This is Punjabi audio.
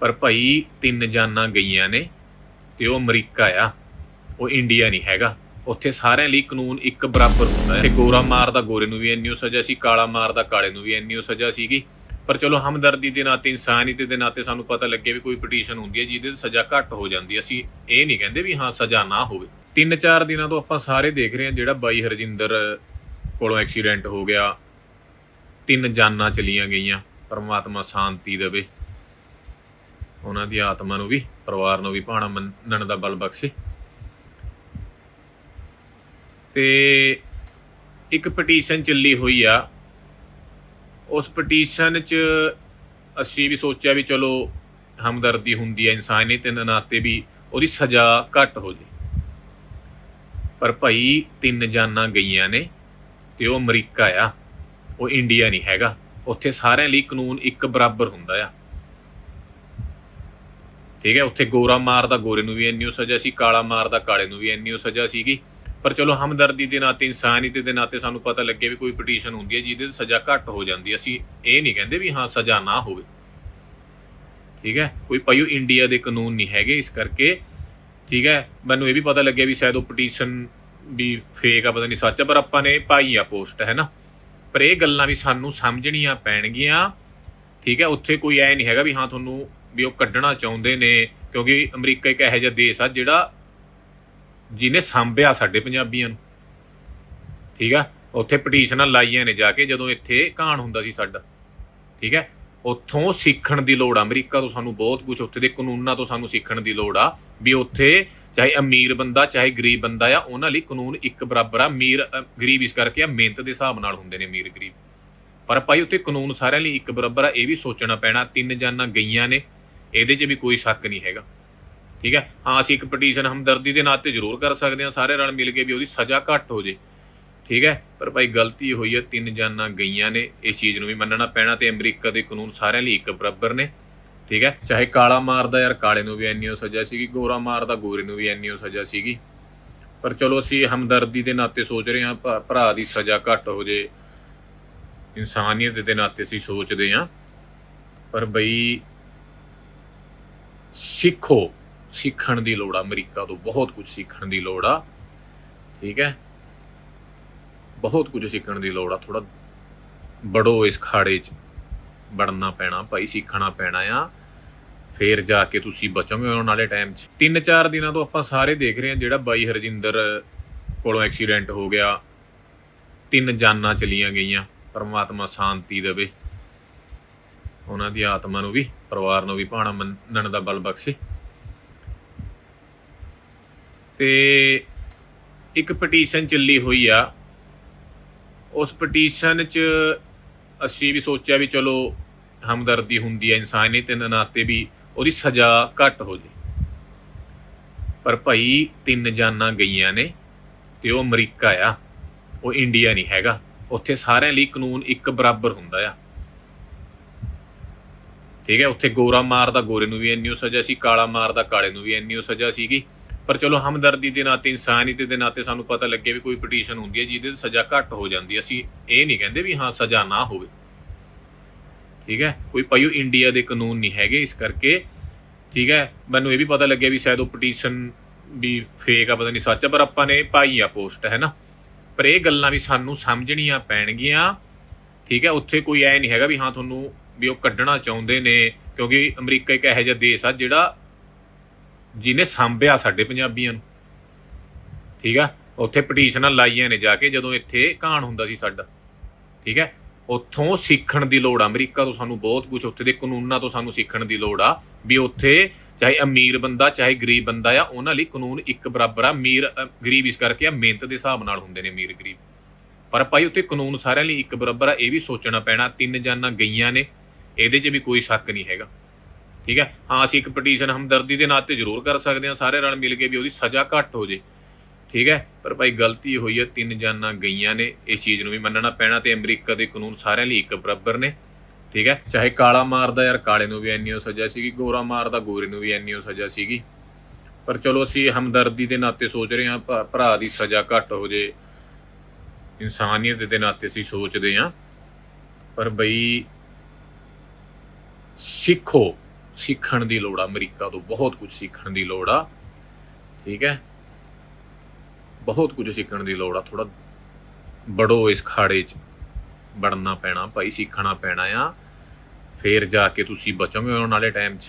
ਪਰ ਭਾਈ ਤਿੰਨ ਜਾਨਾਂ ਗਈਆਂ ਨੇ ਤੇ ਉਹ ਅਮਰੀਕਾ ਆ। ਉਹ ਇੰਡੀਆ ਨਹੀਂ ਹੈਗਾ। ਉੱਥੇ ਸਾਰਿਆਂ ਲਈ ਕਾਨੂੰਨ ਇੱਕ ਬਰਾਬਰ ਹੁੰਦਾ ਹੈ। ਤੇ ਗੋਰਾ ਮਾਰਦਾ ਗੋਰੇ ਨੂੰ ਵੀ ਇੰਨੀ ਸਜ਼ਾ ਸੀ, ਕਾਲਾ ਮਾਰਦਾ ਕਾਲੇ ਨੂੰ ਵੀ ਇੰਨੀ ਸਜ਼ਾ ਸੀਗੀ। ਪਰ ਚਲੋ ਹਮਦਰਦੀ ਦੇ ਨਾਤੇ, ਇਨਸਾਨੀਅਤ ਦੇ ਨਾਤੇ ਸਾਨੂੰ ਪਤਾ ਲੱਗੇ ਵੀ ਕੋਈ ਪਟੀਸ਼ਨ ਹੁੰਦੀ ਹੈ ਜਿਹਦੇ ਤੇ ਸਜ਼ਾ ਘੱਟ ਹੋ ਜਾਂਦੀ ਹੈ। ਅਸੀਂ ਇਹ ਨਹੀਂ ਕਹਿੰਦੇ ਵੀ ਹਾਂ ਸਜ਼ਾ ਨਾ ਹੋਵੇ। ਤਿੰਨ ਚਾਰ ਦਿਨਾਂ ਤੋਂ ਆਪਾਂ ਸਾਰੇ ਦੇਖ ਰਹੇ ਹਾਂ ਜਿਹੜਾ ਬਾਈ ਹਰਜਿੰਦਰ ਕੋਲੋਂ ਐਕਸੀਡੈਂਟ ਹੋ ਗਿਆ। ਤਿੰਨ ਜਾਨਾਂ ਚਲੀਆਂ ਗਈਆਂ। ਪਰਮਾਤਮਾ ਸ਼ਾਂਤੀ ਦੇਵੇ। ਉਹਨਾਂ ਦੀ ਆਤਮਾ ਨੂੰ ਵੀ, ਪਰਿਵਾਰ ਨੂੰ ਵੀ ਭਾਣਾ ਮੰਨਣ ਦਾ ਬਲ ਬਖਸ਼ੇ। ਤੇ ਇੱਕ ਪਟੀਸ਼ਨ ਚੱਲੀ ਹੋਈ ਆ। ਉਸ ਪਟੀਸ਼ਨ 'ਚ ਅਸੀਂ ਵੀ ਸੋਚਿਆ ਵੀ ਚਲੋ ਹਮਦਰਦੀ ਹੁੰਦੀ ਹੈ ਇਨਸਾਨੀਅਤ ਦੇ ਨਾਤੇ ਵੀ ਉਹਦੀ ਸਜ਼ਾ ਘੱਟ ਹੋ ਜੇ। ਪਰ ਭਾਈ ਤਿੰਨ ਜਾਨਾਂ ਗਈਆਂ ਨੇ ਤੇ ਉਹ ਅਮਰੀਕਾ ਆ। ਉਹ ਇੰਡੀਆ ਨਹੀਂ ਹੈਗਾ। ਉੱਥੇ ਸਾਰਿਆਂ ਲਈ ਕਾਨੂੰਨ ਇੱਕ ਬਰਾਬਰ ਹੁੰਦਾ ਆ। ਠੀਕ ਹੈ, ਉੱਥੇ ਗੋਰਾ ਮਾਰਦਾ ਗੋਰੇ ਨੂੰ ਵੀ ਇੰਨੀ ਸਜ਼ਾ ਸੀ, ਕਾਲਾ ਮਾਰਦਾ ਕਾਲੇ ਨੂੰ ਵੀ ਇੰਨੀ ਸਜ਼ਾ ਸੀਗੀ। ਪਰ ਚਲੋ, ਹਮਦਰਦੀ ਦੇ ਨਾਤੇ, ਇਨਸਾਨੀਅਤ ਦੇ ਨਾਤੇ ਸਾਨੂੰ ਪਤਾ ਲੱਗੇ ਵੀ ਕੋਈ ਪਟੀਸ਼ਨ ਹੁੰਦੀ ਹੈ ਜਿਹਦੇ ਤੇ ਸਜ਼ਾ ਘੱਟ ਹੋ ਜਾਂਦੀ ਹੈ। ਅਸੀਂ ਇਹ ਨਹੀਂ ਕਹਿੰਦੇ ਵੀ ਹਾਂ, ਸਜ਼ਾ ਨਾ ਹੋਵੇ। ਠੀਕ ਹੈ, ਕੋਈ ਭਾਈਓ ਇੰਡੀਆ ਦੇ ਕਾਨੂੰਨ ਨਹੀਂ ਹੈਗੇ ਇਸ ਕਰਕੇ। ਠੀਕ ਹੈ, ਮੈਨੂੰ ਇਹ ਵੀ ਪਤਾ ਲੱਗਿਆ ਵੀ ਸ਼ਾਇਦ ਉਹ ਪਟੀਸ਼ਨ ਵੀ ਫੇਕ ਆ, ਪਤਾ ਨਹੀਂ ਸੱਚ ਆ, ਪਰ ਆਪਾਂ ਨੇ ਪਾਈ ਆ ਪੋਸਟ ਹੈ ਨਾ? ਪਰ ਇਹ ਗੱਲਾਂ ਵੀ ਸਾਨੂੰ ਸਮਝਣੀਆਂ ਪੈਣਗੀਆਂ। ਠੀਕ ਹੈ, ਉੱਥੇ ਕੋਈ ਐ ਨਹੀਂ ਹੈਗਾ ਵੀ ਹਾਂ, ਤੁਹਾਨੂੰ ਵੀ ਉਹ ਕੱਢਣਾ ਚਾਹੁੰਦੇ ਨੇ, ਕਿਉਂਕਿ ਅਮਰੀਕਾ ਇੱਕ ਇਹੋ ਜਿਹਾ ਦੇਸ਼ ਆ ਜਿਹੜਾ ਜਿਹਨੇ ਸਾਂਭਿਆ ਸਾਡੇ ਪੰਜਾਬੀਆਂ ਨੂੰ। ਠੀਕ ਆ? ਉੱਥੇ ਪਟੀਸ਼ਨਾਂ ਲਾਈਆਂ ਨੇ ਜਾ ਕੇ ਜਦੋਂ ਇੱਥੇ ਕਾਣ ਹੁੰਦਾ ਸੀ ਸਾਡਾ। ਠੀਕ ਹੈ ਉੱਥੋਂ ਸਿੱਖਣ ਦੀ ਲੋੜ ਆ। ਅਮਰੀਕਾ ਤੋਂ ਸਾਨੂੰ ਬਹੁਤ ਕੁਝ ਉੱਥੇ ਦੇ ਕਾਨੂੰਨਾਂ ਤੋਂ ਸਾਨੂੰ ਸਿੱਖਣ ਦੀ ਲੋੜ ਆ ਵੀ ਉੱਥੇ ਚਾਹੇ ਅਮੀਰ ਬੰਦਾ, ਚਾਹੇ ਗਰੀਬ ਬੰਦਾ ਆ, ਉਹਨਾਂ ਲਈ ਕਾਨੂੰਨ ਇੱਕ ਬਰਾਬਰ ਆ। ਅਮੀਰ ਗਰੀਬ ਇਸ ਕਰਕੇ ਆ, ਮਿਹਨਤ ਦੇ ਹਿਸਾਬ ਨਾਲ ਹੁੰਦੇ ਨੇ ਅਮੀਰ, ਗਰੀਬ। ਪਰ ਭਾਈ ਉੱਥੇ ਕਾਨੂੰਨ ਸਾਰਿਆਂ ਲਈ ਇੱਕ ਬਰਾਬਰ ਆ, ਇਹ ਵੀ ਸੋਚਣਾ ਪੈਣਾ। ਤਿੰਨ ਜਾਨਾਂ ਗਈਆਂ ਨੇ। ਇਹਦੇ 'ਚ ਵੀ ਕੋਈ ਸ਼ੱਕ ਨਹੀਂ ਹੈਗਾ। ਠੀਕ ਹੈ? ਹਾਂ, ਅਸੀਂ ਇੱਕ ਪਟੀਸ਼ਨ ਹਮਦਰਦੀ ਦੇ ਨਾਤੇ ਜ਼ਰੂਰ ਕਰ ਸਕਦੇ ਹਾਂ, ਸਾਰੇ ਰਲ ਮਿਲ ਕੇ ਵੀ ਉਹਦੀ ਸਜ਼ਾ ਘੱਟ ਹੋ ਜੇ। ਠੀਕ ਹੈ? ਪਰ ਭਾਈ ਗਲਤੀ ਹੋਈ ਹੈ, ਤਿੰਨ ਜਾਨਾਂ ਗਈਆਂ ਨੇ, ਇਸ ਚੀਜ਼ ਨੂੰ ਵੀ ਮੰਨਣਾ ਪੈਣਾ ਤੇ ਅਮਰੀਕਾ ਦੇ ਕਾਨੂੰਨ ਸਾਰਿਆਂ ਲਈ ਇੱਕ ਬਰਾਬਰ ਨੇ। ਠੀਕ ਹੈ? ਚਾਹੇ ਕਾਲਾ ਮਾਰਦਾ ਯਾਰ ਕਾਲੇ ਨੂੰ ਵੀ ਇੰਨੀ ਓ ਸਜ਼ਾ ਸੀਗੀ, ਗੋਰਾ ਮਾਰਦਾ ਗੋਰੇ ਨੂੰ ਵੀ ਇੰਨੀ ਓ ਸਜ਼ਾ ਸੀਗੀ। ਪਰ ਚਲੋ ਅਸੀਂ ਹਮਦਰਦੀ ਦੇ ਨਾਤੇ ਸੋਚ ਰਹੇ ਹਾਂ ਭਰਾ ਦੀ ਸਜ਼ਾ ਘੱਟ ਹੋ ਜੇ। ਇਨਸਾਨੀਅਤ ਦੇ ਨਾਤੇ ਅਸੀਂ ਸੋਚਦੇ ਹਾਂ। ਪਰ ਬਈ ਸਿੱਖੋ, ਸਿੱਖਣ ਦੀ ਲੋੜ ਆ, ਅਮਰੀਕਾ ਤੋਂ ਬਹੁਤ ਕੁਝ ਸਿੱਖਣ ਦੀ ਲੋੜ ਆ, ਠੀਕ ਹੈ? ਬਹੁਤ ਕੁਝ ਸਿੱਖਣ ਦੀ ਲੋੜ ਆ ਥੋੜਾ ਬੜੋ ਇਸ ਖਾੜੇ 'ਚ ਬੜਨਾ ਪੈਣਾ, ਭਾਈ ਸਿੱਖਣਾ ਪੈਣਾ ਆ। ਫੇਰ ਜਾ ਕੇ ਤੁਸੀਂ ਬਚੋਗੇ ਆਉਣ ਵਾਲੇ ਟਾਈਮ 'ਚ। ਤਿੰਨ ਚਾਰ ਦਿਨਾਂ ਤੋਂ ਆਪਾਂ ਸਾਰੇ ਦੇਖ ਰਹੇ ਹਾਂ ਜਿਹੜਾ ਬਾਈ ਹਰਜਿੰਦਰ ਕੋਲੋਂ ਐਕਸੀਡੈਂਟ ਹੋ ਗਿਆ। ਤਿੰਨ ਜਾਨਾਂ ਚਲੀਆਂ ਗਈਆਂ, ਪਰਮਾਤਮਾ ਸ਼ਾਂਤੀ ਦੇਵੇ। ਉਹਨਾਂ ਦੀ ਆਤਮਾ ਨੂੰ ਵੀ, ਪਰਿਵਾਰ ਨੂੰ ਵੀ ਭਾਣਾ ਮੰਨਣ ਦਾ ਬਲ ਬਖਸ਼ੇ। ਤੇ ਇੱਕ ਪਟੀਸ਼ਨ ਚੱਲੀ ਹੋਈ ਆ। ਉਸ ਪਟੀਸ਼ਨ 'ਚ ਅਸੀਂ ਵੀ ਸੋਚਿਆ ਵੀ ਚਲੋ ਹਮਦਰਦੀ ਹੁੰਦੀ ਹੈ ਇਨਸਾਨੀਅਤ ਦੇ ਨਾਤੇ ਵੀ ਉਹਦੀ ਸਜ਼ਾ ਘੱਟ ਹੋ ਜੇ। ਪਰ ਭਾਈ ਤਿੰਨ ਜਾਨਾਂ ਗਈਆਂ ਨੇ ਤੇ ਉਹ ਅਮਰੀਕਾ ਆ। ਉਹ ਇੰਡੀਆ ਨਹੀਂ ਹੈਗਾ। ਉੱਥੇ ਸਾਰਿਆਂ ਲਈ ਕਾਨੂੰਨ ਇੱਕ ਬਰਾਬਰ ਹੁੰਦਾ ਆ। ਠੀਕ ਹੈ, ਉੱਥੇ ਗੋਰਾ ਮਾਰਦਾ ਗੋਰੇ ਨੂੰ ਵੀ ਇੰਨੀ ਓ ਸਜ਼ਾ ਸੀ, ਕਾਲਾ ਮਾਰਦਾ ਕਾਲੇ ਨੂੰ ਵੀ ਇੰਨੀ ਓ ਸਜ਼ਾ ਸੀਗੀ। ਪਰ ਚਲੋ, ਹਮਦਰਦੀ ਦੇ ਨਾਤੇ ਇਨਸਾਨੀਅਤ ਦੇ ਨਾਤੇ ਸਾਨੂੰ ਪਤਾ ਲੱਗੇ ਵੀ ਕੋਈ ਪਟੀਸ਼ਨ ਹੁੰਦੀ ਹੈ ਜਿਹਦੇ ਤੇ ਸਜ਼ਾ ਘੱਟ ਹੋ ਜਾਂਦੀ ਅਸੀਂ ਇਹ ਨਹੀਂ ਕਹਿੰਦੇ ਵੀ ਹਾਂ, ਸਜ਼ਾ ਨਾ ਹੋਵੇ। ਠੀਕ ਹੈ, ਕੋਈ ਭਾਈਓ ਇੰਡੀਆ ਦੇ ਕਾਨੂੰਨ ਨਹੀਂ ਹੈਗੇ ਇਸ ਕਰਕੇ। ਠੀਕ ਹੈ, ਮੈਨੂੰ ਇਹ ਵੀ ਪਤਾ ਲੱਗਿਆ ਵੀ ਸ਼ਾਇਦ ਉਹ ਪਟੀਸ਼ਨ ਵੀ ਫੇਕ ਆ, ਪਤਾ ਨਹੀਂ ਸੱਚ ਪਰ ਆਪਾਂ ਨੇ ਪਾਈ ਆ ਪੋਸਟ ਹੈ ਨਾ? ਪਰ ਇਹ ਗੱਲਾਂ ਵੀ ਸਾਨੂੰ ਸਮਝਣੀਆਂ ਪੈਣਗੀਆਂ। ਠੀਕ ਹੈ, ਉੱਥੇ ਕੋਈ ਐ ਨਹੀਂ ਹੈਗਾ ਵੀ ਹਾਂ ਤੁਹਾਨੂੰ ਵੀ ਉਹ ਕੱਢਣਾ ਚਾਹੁੰਦੇ ਨੇ, ਕਿਉਂਕਿ ਅਮਰੀਕਾ ਇੱਕ ਇਹੋ ਜਿਹਾ ਦੇਸ਼ ਆ ਜਿਹੜਾ ਜਿਹਨੇ ਸਾਂਭਿਆ ਸਾਡੇ ਪੰਜਾਬੀਆਂ ਨੂੰ। ਠੀਕ ਆ? ਉੱਥੇ ਪਟੀਸ਼ਨਾਂ ਲਾਈਆਂ ਨੇ ਜਾ ਕੇ ਜਦੋਂ ਇੱਥੇ ਕਾਣ ਹੁੰਦਾ ਸੀ ਸਾਡਾ। ਠੀਕ ਹੈ? ਉੱਥੋਂ ਸਿੱਖਣ ਦੀ ਲੋੜ ਆ। ਅਮਰੀਕਾ ਤੋਂ ਸਾਨੂੰ ਬਹੁਤ ਕੁਝ ਉੱਥੇ ਦੇ ਕਾਨੂੰਨਾਂ ਤੋਂ ਸਾਨੂੰ ਸਿੱਖਣ ਦੀ ਲੋੜ ਆ ਵੀ ਉੱਥੇ ਚਾਹੇ ਅਮੀਰ ਬੰਦਾ, ਚਾਹੇ ਗਰੀਬ ਬੰਦਾ ਆ, ਉਹਨਾਂ ਲਈ ਕਾਨੂੰਨ ਇੱਕ ਬਰਾਬਰ ਆ। ਅਮੀਰ ਗਰੀਬ ਇਸ ਕਰਕੇ ਆ, ਮਿਹਨਤ ਦੇ ਹਿਸਾਬ ਨਾਲ ਹੁੰਦੇ ਨੇ ਅਮੀਰ ਗਰੀਬ। ਪਰ ਭਾਈ ਉੱਥੇ ਕਾਨੂੰਨ ਸਾਰਿਆਂ ਲਈ ਇੱਕ ਬਰਾਬਰ ਆ, ਇਹ ਵੀ ਸੋਚਣਾ ਪੈਣਾ, ਤਿੰਨ ਜਾਨਾਂ ਗਈਆਂ ਨੇ, ਇਹਦੇ 'ਚ ਵੀ ਕੋਈ ਸ਼ੱਕ ਨਹੀਂ ਹੈਗਾ। ਠੀਕ ਹੈ ਹਾਂ, ਅਸੀਂ ਇੱਕ ਪਟੀਸ਼ਨ ਹਮਦਰਦੀ ਦੇ ਨਾਤੇ ਜ਼ਰੂਰ ਕਰ ਸਕਦੇ ਹਾਂ, ਸਾਰੇ ਰਲ ਮਿਲ ਕੇ ਵੀ ਉਹਦੀ ਸਜ਼ਾ ਘੱਟ ਹੋ ਜੇ। ਠੀਕ ਹੈ ਪਰ ਭਾਈ ਗਲਤੀ ਹੋਈ ਹੈ ਤਿੰਨ ਜਾਨਾਂ ਗਈਆਂ ਨੇ, ਇਸ ਚੀਜ਼ ਨੂੰ ਵੀ ਮੰਨਣਾ ਪੈਣਾ ਤੇ ਅਮਰੀਕਾ ਦੇ ਕਾਨੂੰਨ ਸਾਰਿਆਂ ਲਈ ਇੱਕ ਬਰਾਬਰ ਨੇ। ਠੀਕ ਹੈ ਚਾਹੇ ਕਾਲਾ ਮਾਰਦਾ ਯਾਰ, ਕਾਲੇ ਨੂੰ ਵੀ ਇੰਨੀ ਓ ਸਜ਼ਾ ਸੀਗੀ, ਗੋਰਾ ਮਾਰਦਾ, ਗੋਰੇ ਨੂੰ ਵੀ ਇੰਨੀ ਓ ਸਜ਼ਾ ਸੀਗੀ। ਪਰ ਚਲੋ, ਅਸੀਂ ਹਮਦਰਦੀ ਦੇ ਨਾਤੇ ਸੋਚ ਰਹੇ ਹਾਂ ਭਰਾ ਦੀ ਸਜ਼ਾ ਘੱਟ ਹੋ ਜੇ ਇਨਸਾਨੀਅਤ ਦੇ ਨਾਤੇ ਅਸੀਂ ਸੋਚਦੇ ਹਾਂ, ਪਰ ਬਈ ਸਿੱਖੋ, ਸਿੱਖਣ ਦੀ ਲੋੜ ਆ, ਅਮਰੀਕਾ ਤੋਂ ਬਹੁਤ ਕੁਝ ਸਿੱਖਣ ਦੀ ਲੋੜ ਆ, ਠੀਕ ਹੈ? ਬਹੁਤ ਕੁਝ ਸਿੱਖਣ ਦੀ ਲੋੜ ਆ ਥੋੜਾ ਬੜੋ ਇਸ ਖਾੜੇ 'ਚ ਵੜਨਾ ਪੈਣਾ, ਭਾਈ ਸਿੱਖਣਾ ਪੈਣਾ ਆ, ਫੇਰ ਜਾ ਕੇ ਤੁਸੀਂ ਬਚੋਗੇ ਆਉਣ ਵਾਲੇ ਟਾਈਮ 'ਚ।